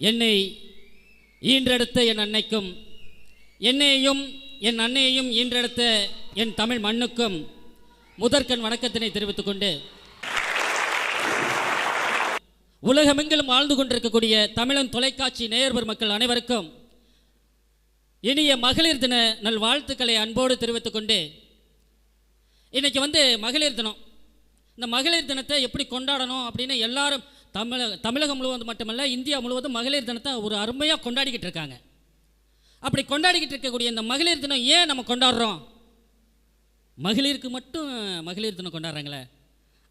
என்னை ஈன்றெடுத்த என் அன்னைக்கும் என்னையும் என் அன்னையையும் ஈன்றெடுத்த என் தமிழ் மண்ணுக்கும் முதற்கண் வணக்கத்தினை தெரிவித்துக் கொண்டு உலகமெங்கிலும் வாழ்ந்து கொண்டிருக்கக்கூடிய தமிழன் தொலைக்காட்சி நேயர்வர் மக்கள் அனைவருக்கும் இனிய மகளிர் தின நல் வாழ்த்துக்களை அன்போடு தெரிவித்துக் கொண்டு இன்னைக்கு வந்து மகளிர் தினம். இந்த மகளிர் தினத்தை எப்படி கொண்டாடணும் அப்படின்னு எல்லாரும் தமிழக தமிழகம் முழுவதும் மட்டுமல்ல இந்தியா முழுவதும் மகளிர் தினத்தை ஒரு அருமையாக கொண்டாடிக்கிட்டு இருக்காங்க. அப்படி கொண்டாடிக்கிட்டு இருக்கக்கூடிய இந்த மகளிர் தினம் ஏன் நம்ம கொண்டாடுறோம்? மகளிருக்கு மட்டும் மகளிர் தினம் கொண்டாடுறாங்களே?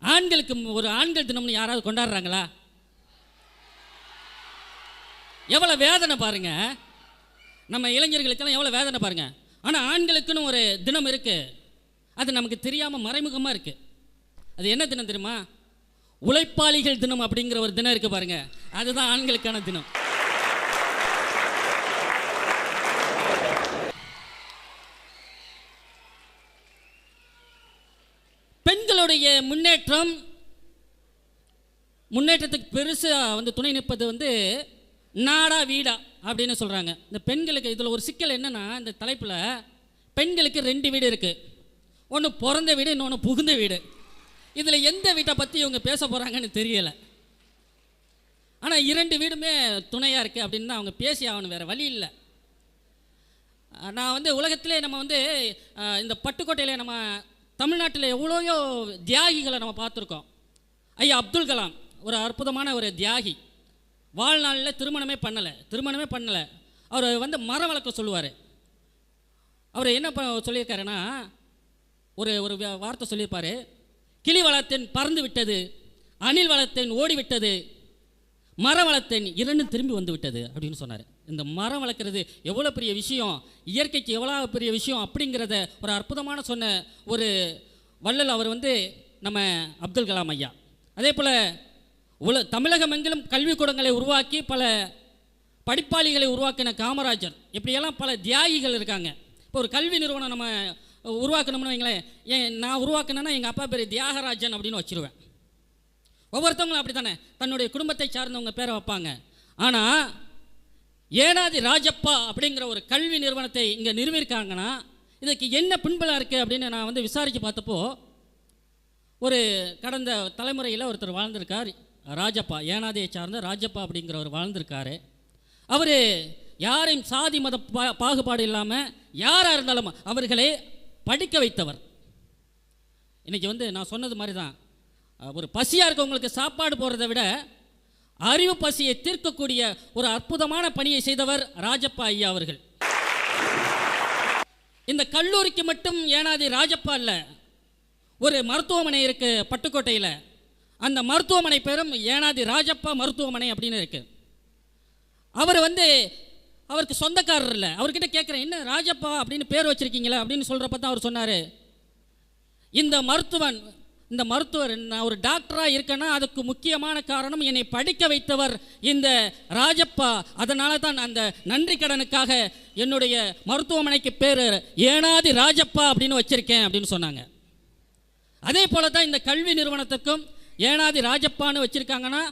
ஆண்களுக்கு ஒரு ஆண்கள் தினம்னு யாராவது கொண்டாடுறாங்களா? எவ்வளோ வேதனை பாருங்க. நம்ம இளைஞர்களுக்கெல்லாம் எவ்வளோ வேதனை பாருங்க. ஆனால் ஆண்களுக்குன்னு ஒரு தினம் இருக்கு. அது நமக்கு தெரியாமல் மறைமுகமாக இருக்குது அது என்ன தினம் தெரியுமா? உழைப்பாளிகள் தினம் அப்படிங்கிற ஒரு தினம் இருக்கு பாருங்க. அதுதான் ஆண்களுக்கான தினம். பெண்களுடைய முன்னேற்றம் முன்னேற்றத்துக்கு பெருசாக வந்து துணை நிற்பது வந்து நாடா வீடா அப்படின்னு சொல்கிறாங்க இந்த பெண்களுக்கு இதில் ஒரு சிக்கல் என்னன்னா இந்த தலைப்பில் பெண்களுக்கு ரெண்டு வீடு இருக்குது ஒன்று பிறந்த வீடு இன்னொன்று புகுந்த வீடு. இதில் எந்த வீட்டை பற்றி இவங்க பேச போகிறாங்கன்னு தெரியலை. ஆனால் இரண்டு வீடுமே துணையாக இருக்குது அப்படின்னு தான் அவங்க பேசி ஆகணும் வேறு வழி இல்லை. நான் வந்து உலகத்திலே நம்ம வந்து இந்த பட்டுக்கோட்டையில் நம்ம தமிழ்நாட்டில் எவ்வளோயோ தியாகிகளை நம்ம பார்த்துருக்கோம். ஐயா அப்துல் கலாம் ஒரு அற்புதமான ஒரு தியாகி. வாழ்நாளில் திருமணமே பண்ணலை திருமணமே பண்ணலை. அவர் வந்து மரம் வளர்க்க சொல்லுவார். அவர் என்ன ப- சொல்லியிருக்காருன்னா ஒரு ஒரு வார்த்தை சொல்லியிருப்பார். கிளி வளர்த்தேன் பறந்து விட்டது அணில் வளர்த்தேன் ஓடிவிட்டது மர மரம் வளர்த்தேன் இரண்டும் திரும்பி வந்து விட்டது அப்படின்னு சொன்னார். இந்த மரம் வளர்க்குறது எவ்வளோ பெரிய விஷயம் இயற்கைக்கு எவ்வளோ பெரிய விஷயம் அப்படிங்கிறத ஒரு அற்புதமான சொன்ன ஒரு வள்ளல் அவர் வந்து நம்ம அப்துல் கலாம் ஐயா. அதே போல் உல தமிழகம் எங்கிலும் கல்விக்கூடங்களை உருவாக்கி பல படிப்பாளிகளை உருவாக்கின காமராஜர். இப்படியெல்லாம் பல தியாகிகள் இருக்காங்க. இப்போ ஒரு கல்வி நிறுவனம் நம்ம உருவாக்கணும்னு வைங்களேன். ஏன் நான் உருவாக்கினேன்னா எங்கள் அப்பா பேர் தியாகராஜன் அப்படின்னு வச்சிருவேன். ஒவ்வொருத்தவங்களும் அப்படி தானே தன்னுடைய குடும்பத்தை சார்ந்தவங்க பேரை வைப்பாங்க. ஆனால் ஏனாதி ராஜப்பா அப்படிங்கிற ஒரு கல்வி நிறுவனத்தை இங்கே நிறுவியிருக்காங்கன்னா இதுக்கு என்ன பின்பலாக இருக்குது அப்படின்னு நான் வந்து விசாரித்து பார்த்தப்போ ஒரு கடந்த தலைமுறையில் ஒருத்தர் வாழ்ந்திருக்கார். ராஜப்பா ஏனாதியை சார்ந்த ராஜப்பா அப்படிங்கிறவர் வாழ்ந்திருக்காரு. அவர் யாரையும் சாதி மத பா பாகுபாடு இல்லாமல் யாராக இருந்தாலும் அவர்களை படிக்க வைத்தவர். இன்றைக்கி வந்து நான் சொன்னது மாதிரி தான் ஒரு பசியாக இருக்கவங்களுக்கு சாப்பாடு போடுறதை விட அறிவு பசியை தீர்க்கக்கூடிய ஒரு அற்புதமான பணியை செய்தவர் ராஜப்பா ஐயா அவர்கள். இந்த கல்லூரிக்கு மட்டும் ஏனாதி ராஜப்பா இல்லை ஒரு மருத்துவமனை இருக்கு பட்டுக்கோட்டையில். அந்த மருத்துவமனை பேரும் ஏனாதி ராஜப்பா மருத்துவமனை அப்படின்னு இருக்கு. அவர் வந்து அவருக்கு சொந்தக்காரர் இல்லை. அவர்கிட்ட கேட்குறேன் என்ன ராஜப்பா அப்படின்னு பேர் வச்சுருக்கீங்களா? அப்படின்னு சொல்கிறப்ப தான் அவர் சொன்னார். இந்த மருத்துவன் இந்த மருத்துவர் நான் ஒரு டாக்டராக இருக்கேன்னா அதுக்கு முக்கியமான காரணம் என்னை படிக்க வைத்தவர் இந்த ராஜப்பா. அதனால தான் அந்த நன்றி கடனுக்காக என்னுடைய மருத்துவமனைக்கு பேர் ஏனாதி ராஜப்பா அப்படின்னு வச்சிருக்கேன் அப்படின்னு சொன்னாங்க. அதே போல தான் இந்த கல்வி நிறுவனத்துக்கும் ஏனாதி ராஜப்பான்னு வச்சிருக்காங்கன்னா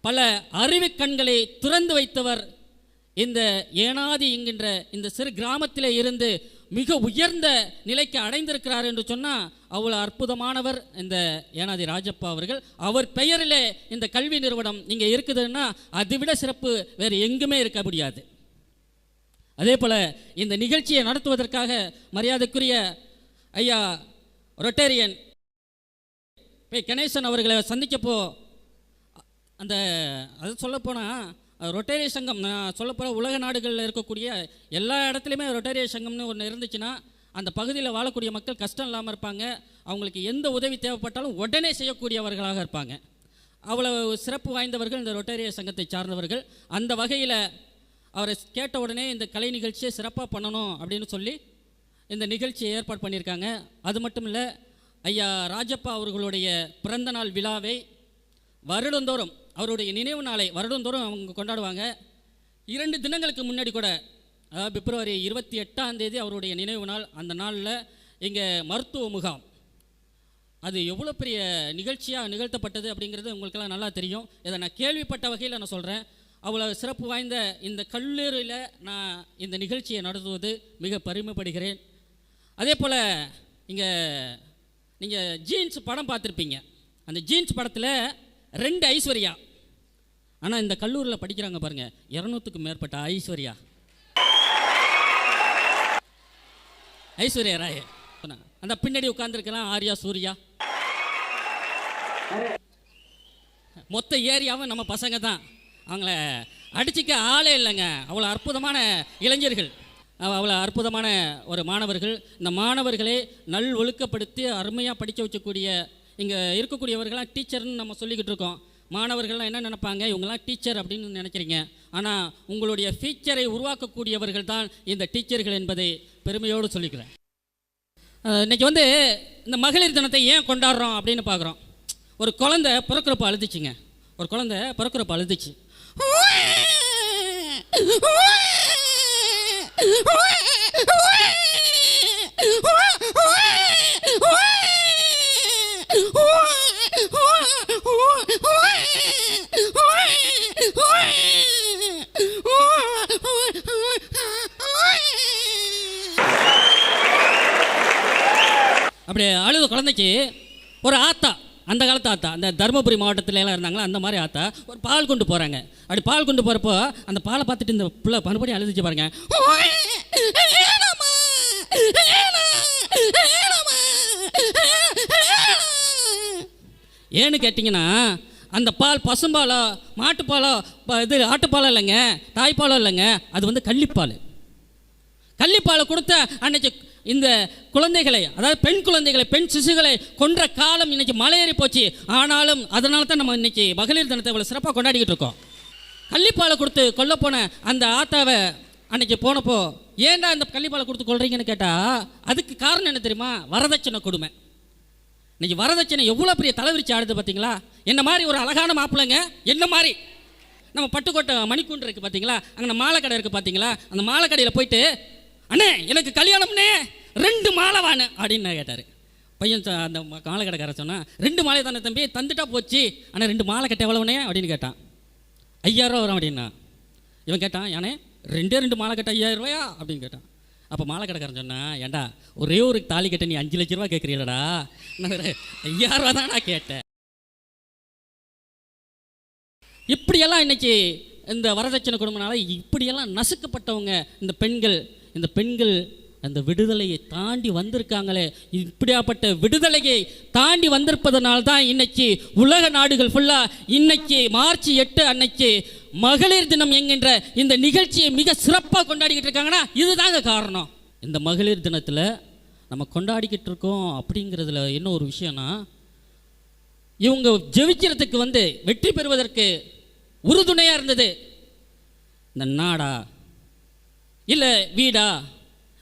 பல அறிவு கண்களை திறந்து வைத்தவர் இந்த ஏனாதி என்கின்ற இந்த சிறு கிராமத்தில் இருந்து மிக உயர்ந்த நிலைக்கு அடைந்திருக்கிறார் என்று சொன்னால் அவ்வளோ அற்புதமானவர் இந்த ஏனாதி ராஜப்பா அவர்கள். அவர் பெயரிலே இந்த கல்வி நிறுவனம் இங்கே இருக்குதுன்னா அதை விட சிறப்பு வேறு எங்குமே இருக்க முடியாது. அதே போல் இந்த நிகழ்ச்சியை நடத்துவதற்காக மரியாதைக்குரிய ஐயா ரொட்டேரியன் கணேசன் அவர்களை சந்திக்கப்போ அந்த அது சொல்லப்போனால் ரொட்டேரிய சங்கம் நான் சொல்லப்போகிற உலக நாடுகளில் இருக்கக்கூடிய எல்லா இடத்துலையுமே ரொட்டேரிய சங்கம்னு ஒன்று இருந்துச்சுன்னா அந்த பகுதியில் வாழக்கூடிய மக்கள் கஷ்டம் இல்லாமல் இருப்பாங்க. அவங்களுக்கு எந்த உதவி தேவைப்பட்டாலும் உடனே செய்யக்கூடியவர்களாக இருப்பாங்க. அவ்வளவு சிறப்பு வாய்ந்தவர்கள் இந்த ரொட்டேரிய சங்கத்தை சார்ந்தவர்கள். அந்த வகையில் அவரை கேட்ட உடனே இந்த கலை நிகழ்ச்சியை சிறப்பாக பண்ணணும் அப்படின்னு சொல்லி இந்த நிகழ்ச்சியை ஏற்பாடு பண்ணியிருக்காங்க. அது மட்டும் இல்லை ஐயா ராஜப்பா அவர்களுடைய பிறந்த நாள் விழாவை வருடந்தோறும் அவருடைய நினைவு நாளை வருடந்தோறும் அவங்க கொண்டாடுவாங்க. இரண்டு தினங்களுக்கு முன்னாடி கூட அதாவது பிப்ரவரி இருபத்தி எட்டாம் தேதி அவருடைய நினைவு நாள் அந்த நாளில் இங்கே மருத்துவ முகாம். அது எவ்வளோ பெரிய நிகழ்ச்சியாக நிகழ்த்தப்பட்டது அப்படிங்கிறது உங்களுக்கெல்லாம் நல்லா தெரியும். இதை நான் கேள்விப்பட்ட வகையில் நான் சொல்கிறேன் அவ்வளோ சிறப்பு வாய்ந்த இந்த கல்லூரியில் நான் இந்த நிகழ்ச்சியை நடத்துவது மிக பெருமைப்படுகிறேன். அதே போல் இங்கே நீங்கள் ஜீன்ஸ் படம் பார்த்துருப்பீங்க. அந்த ஜீன்ஸ் படத்தில் ரெண்டு ஐஸ்வர்யா. ஆனால் இந்த கல்லூரியில் படிக்கிறாங்க பாருங்கள் இரநூத்துக்கு மேற்பட்ட ஐஸ்வர்யா. ஐஸ்வர்யா ராய். அந்த பின்னாடி உட்காந்துருக்கலாம் ஆர்யா சூர்யா. மொத்த ஏரியாவும் நம்ம பசங்க தான். அவங்கள அடிச்சிக்க ஆளே இல்லைங்க. அவ்வளோ அற்புதமான இளைஞர்கள். அவ்வளோ அற்புதமான ஒரு மாணவர்கள். இந்த மாணவர்களை நல் ஒழுக்கப்படுத்தி அருமையாக படிக்க வைக்கக்கூடிய இங்கே இருக்கக்கூடியவர்களாம் டீச்சர்னு நம்ம சொல்லிக்கிட்டு இருக்கோம். மாணவர்கள்லாம் என்ன நினைப்பாங்க? இவங்கெல்லாம் டீச்சர் அப்படின்னு நினைக்கிறீங்க. ஆனால் உங்களுடைய ஃபியூச்சரை உருவாக்கக்கூடியவர்கள் தான் இந்த டீச்சர்கள் என்பதை பெருமையோடு சொல்லிக்கிறேன். இன்றைக்கி வந்து இந்த மகளிர் தினத்தை ஏன் கொண்டாடுறோம் அப்படின்னு பார்க்குறோம். ஒரு குழந்தை பிறக்கிறப்ப அழுதுச்சுங்க. ஒரு குழந்தை பிறக்கிறப்ப அழுதுச்சு. அப்படி அழுத குழந்தைக்கு ஒரு ஆத்தா அந்த காலத்து ஆத்தா அந்த தருமபுரி மாவட்டத்துல எல்லாம் இருந்தாங்களா அந்த மாதிரி ஆத்தா ஒரு பால் கொண்டு போகிறாங்க அப்படி பால் கொண்டு போகிறப்போ அந்த பாலை பார்த்துட்டு இந்த பிள்ளை மறுபடியும் அழுதுச்சு பாருங்க. ஏன்னு கேட்டிங்கன்னா அந்த பால் பசும்பாலோ மாட்டுப்பாலோ இது ஆட்டுப்பாலோ இல்லைங்க தாய்ப்பாலோ இல்லைங்க அது வந்து கள்ளிப்பால். கள்ளிப்பாலை கொடுத்த அன்னைக்கு இந்த குழந்தைகளை அதாவது பெண் குழந்தைகளை பெண் சிசுகளை கொன்ற காலம் இன்னைக்கு மலையேறி போச்சு. ஆனாலும் அதனால தான் நம்ம இன்னைக்கு மகளிர் தினத்தை இவ்வளோ சிறப்பாக கொண்டாடிக்கிட்டு இருக்கோம். கள்ளிப்பாலை கொடுத்து கொல்ல போன அந்த ஆத்தாவை அன்னைக்கு போனப்போ ஏன்டா இந்த கள்ளிப்பாலை கொடுத்து கொள்றீங்கன்னு கேட்டால் அதுக்கு காரணம் என்ன தெரியுமா? வரதட்சணை கொடுமை. இன்னைக்கு வரதட்சணை எவ்வளோ பெரிய தலைவிரிச்சு ஆடுது பார்த்தீங்களா என்ன மாதிரி ஒரு அழகான மாப்பிள்ளைங்க? என்ன மாதிரி? நம்ம பட்டுக்கோட்டை மணிக்கூண்டு இருக்குது பார்த்தீங்களா அங்கே மாலை கடை இருக்குது பார்த்தீங்களா அந்த மாலை கடையில் போயிட்டு அண்ணே எனக்கு கல்யாணம்னே ரெண்டு மாலை வாணு அப்படின்னு நான் கேட்டார். பையன் அந்த மாலை கடைக்காரர் சொன்னா ரெண்டு மாலை தானே தம்பி தந்துட்டா போச்சு. ஆனால் ரெண்டு மாலை கட்ட எவ்வளோனே அப்படின்னு கேட்டான். ஐயாயிரம் வரும் அப்படின்னா. இவன் கேட்டான் யானே ரெண்டே ரெண்டு மாலை கட்ட ஐயாயிரம் ரூபாயா அப்படின்னு கேட்டான். அப்போ மாலை கடைக்காரன் சொன்னா ஏன்டா ஒரே ஒரு தாலி கட்ட நீ அஞ்சு லட்ச ரூபா கேட்குறீங்களடா நான் ஒரு ஐயாயிரம் ரூபா தான் நான் கேட்டேன். இப்படியெல்லாம் இன்னைக்கு இந்த வரதட்சணை குடும்பனால இப்படியெல்லாம் நசுக்கப்பட்டவங்க இந்த பெண்கள் இந்த பெண்கள் அந்த விடுதலையை தாண்டி வந்திருக்காங்களே. இப்படியாப்பட்ட விடுதலையை தாண்டி வந்திருப்பதனால தான் இன்னைக்கு உலக நாடுகள் ஃபுல்லாக இன்னைக்கு மார்ச் எட்டு அன்னைக்கு மகளிர் தினம் என்கின்ற இந்த நிகழ்ச்சியை மிக சிறப்பாக கொண்டாடிக்கிட்டு இருக்காங்கன்னா இதுதாங்க காரணம். இந்த மகளிர் தினத்தில் நம்ம கொண்டாடிக்கிட்டு இருக்கோம் அப்படிங்கிறதுல என்ன ஒரு விஷயம்னா இவங்க ஜெபிக்கிறதுக்கு வந்து வெற்றி பெறுவதற்கு உறுதுணையாக இருந்தது. இந்த நாடா இல்லை வீடா?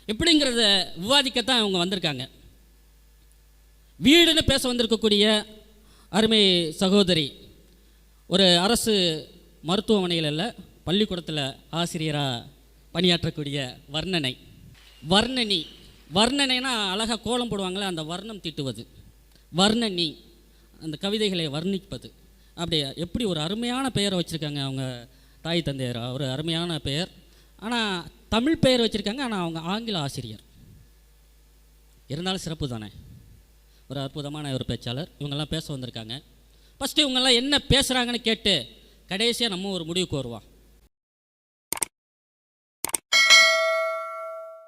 எப்படிங்கிறத விவாதிக்கத்தான் அவங்க வந்திருக்காங்க. வீடுன்னு பேச வந்திருக்கக்கூடிய அருமை சகோதரி ஒரு அரசு மருத்துவமனையில் இல்லை பள்ளிக்கூடத்தில் ஆசிரியராக பணியாற்றக்கூடிய வர்ணனை. வர்ணனி. வர்ணனைனா அழகாக கோலம் போடுவாங்களே அந்த வர்ணம் தீட்டுவது. வர்ணனி. அந்த கவிதைகளை வர்ணிப்பது. அப்படியே? எப்படி ஒரு அருமையான பெயரை வச்சுருக்காங்க அவங்க தாய் தந்தையர். ஒரு அருமையான பெயர். ஆனால் தமிழ் பெயர் வச்சுருக்காங்க ஆனால் அவங்க ஆங்கில ஆசிரியர். இருந்தாலும் சிறப்பு தானே? ஒரு அற்புதமான ஒரு பேச்சாளர். இவங்கெல்லாம் பேச வந்திருக்காங்க. ஃபஸ்ட்டு இவங்கெல்லாம் என்ன பேசுகிறாங்கன்னு கேட்டு கடைசியாக நம்ம ஒரு முடிவுக்கு வருவோம்.